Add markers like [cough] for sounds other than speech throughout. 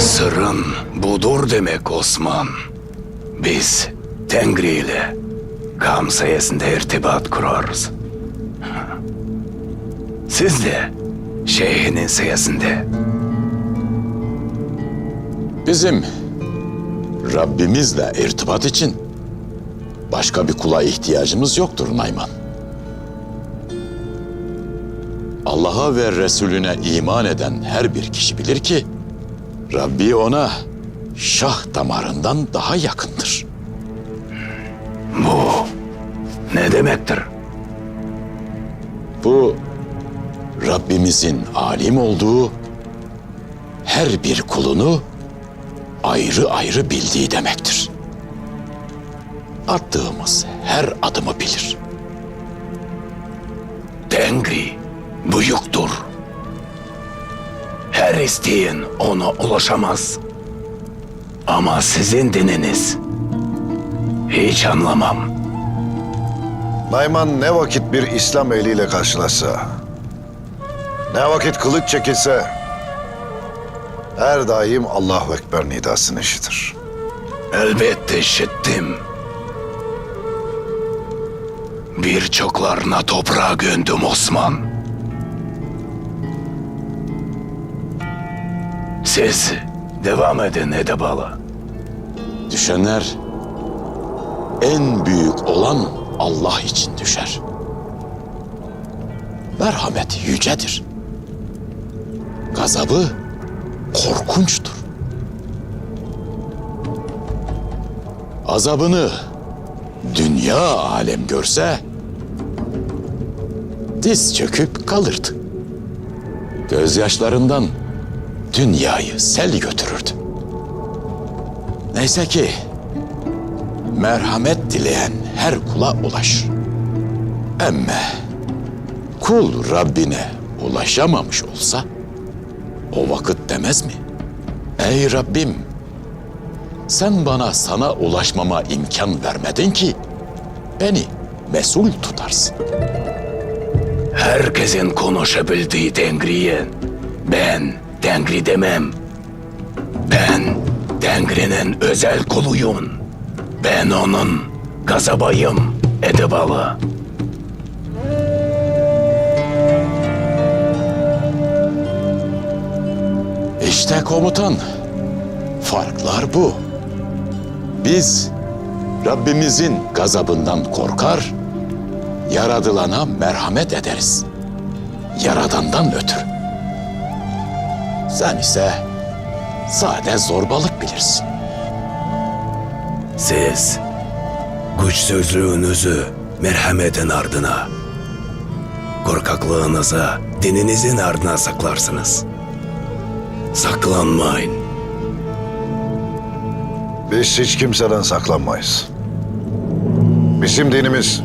Sırrın budur demek Osman. Biz Tengri ile kam sayesinde irtibat kurarız. Siz de şeyhinin sayesinde. Bizim Rabbimizle irtibat için başka bir kula ihtiyacımız yoktur Nayman. Allah'a ve Resulüne iman eden her bir kişi bilir ki Rabbi ona şah damarından daha yakındır. Bu ne demektir? Bu Rabbimizin alim olduğu her bir kulunu ayrı ayrı bildiği demektir. Attığımız her adımı bilir. Tengri büyüktür. Her isteyen ona ulaşamaz. Ama sizin dininiz hiç anlamam. Nayman ne vakit bir İslam eliyle karşılaşsa, ne vakit kılıç çekilse, her daim Allahu Ekber nidasını işitir. Elbette işittim. Birçoklarına toprağa gömdüm Osman. Siz devam edin Edebalı. Düşenler en büyük olan Allah için düşer. Merhamet yücedir. Gazabı korkunçtur. Azabını dünya alem görse diz çöküp kalırdı. Gözyaşlarından dünyayı sel götürürdü. Neyse ki merhamet dileyen her kula ulaşır. Emme kul Rabbine ulaşamamış olsa o vakit demez mi? Ey Rabbim sen bana sana ulaşmama imkan vermedin ki beni mesul tutarsın. Herkesin konuşabildiği Tengri'ye ben Tengri demem. Ben Tengri'nin özel kuluyum. Ben onun gazabayım Edebalı. İşte komutan. Farklar bu. Biz Rabbimizin gazabından korkar, yaradılana merhamet ederiz. Yaradandan ötürü. Sen ise sade zorbalık bilirsin. Siz güçsüzlüğünüzü merhametin ardına, korkaklığınızı dininizin ardına saklarsınız. Saklanmayın. Biz hiç kimseden saklanmayız. Bizim dinimiz,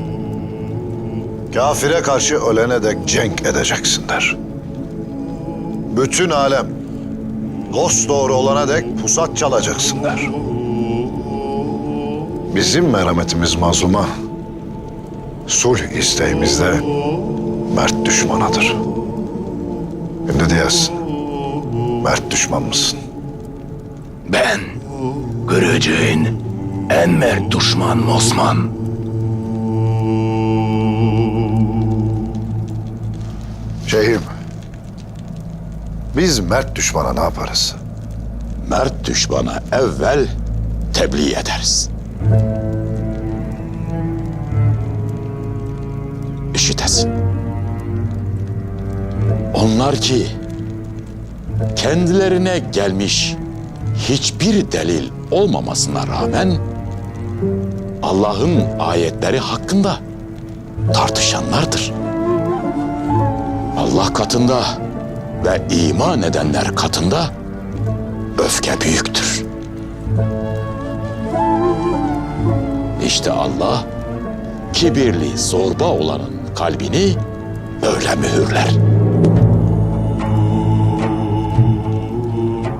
kafire karşı ölene dek cenk edeceksin der. Bütün alem, dost doğru olana dek pusat çalacaksın der. Bizim merhametimiz mazluma, sulh isteğimiz de mert düşmanadır. Şimdi diyorsun, mert düşman mısın? Ben göreceğin en mert düşman Osman. Şeyhim, biz mert düşmana ne yaparız? Mert düşmana evvel tebliğ ederiz. İşitesin. Onlar ki kendilerine gelmiş hiçbir delil olmamasına rağmen Allah'ın ayetleri hakkında tartışanlardır. Allah katında ve iman edenler katında öfke büyüktür. İşte Allah kibirli, zorba olanın kalbini öyle mühürler.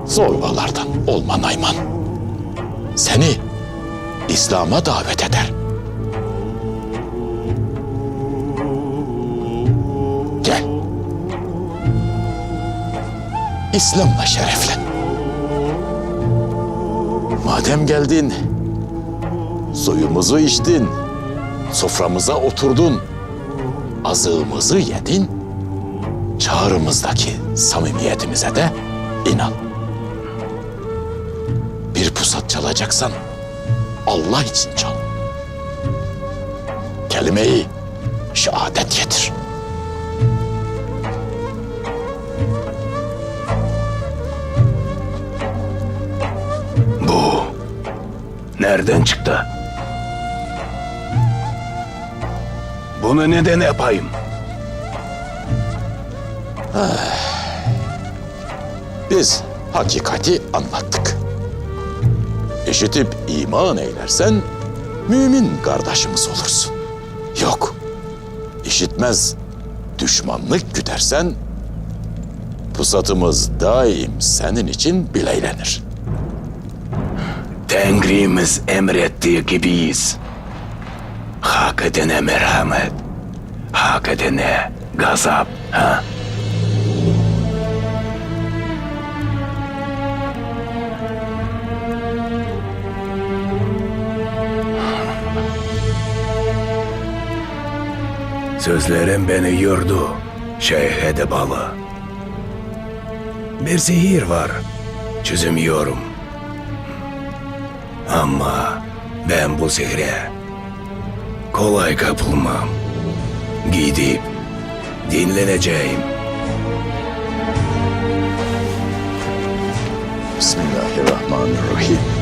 Zorbalardan olma Nayman. Seni İslam'a davet eder. İslam'la şereflen. Madem geldin, suyumuzu içtin, soframıza oturdun, azığımızı yedin, çağrımızdaki samimiyetimize de inan. Bir pusat çalacaksan Allah için çal. Kelimeyi şehadet getir. Nereden çıktı? Bunu neden yapayım? [sighs] Biz hakikati anlattık. İşitip iman eylersen mümin kardeşimiz olursun. Yok, işitmez düşmanlık güdersen pusatımız daim senin için bileylenir. Tengrimiz emrettiği gibiyiz. Hak edene merhamet, hak edene gazap. Ha? Sözlerim beni yordu, Şeyh Edebalı. Bir sihir var, çözemiyorum. Ama ben bu sihre kolay kapılmam. Gidip dinleneceğim. Bismillahirrahmanirrahim.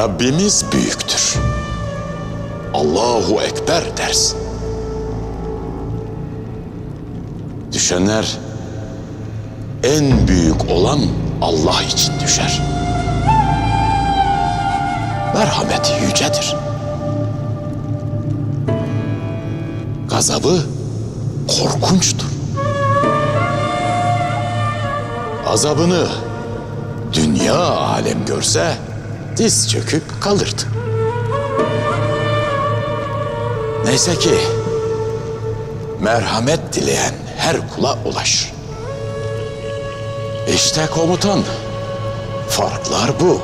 Rabbimiz büyüktür. Allahu Ekber dersin. Düşenler en büyük olan Allah için düşer. Merhameti yücedir. Gazabı korkunçtur. Azabını dünya alem görse diz çöküp kalırdı. Neyse ki merhamet dileyen her kula ulaşır. İşte komutan, farklar bu.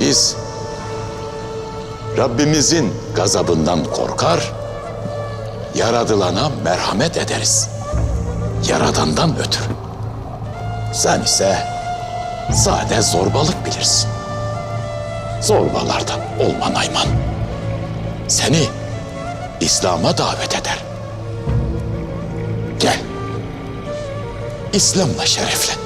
Biz Rabbimizin gazabından korkar, yaradılana merhamet ederiz. Yaradandan ötürü. Sen ise sade zorbalık bilirsin. Zorbalardan olma Nayman. Seni İslam'a davet eder. Gel. İslam'la şereflen.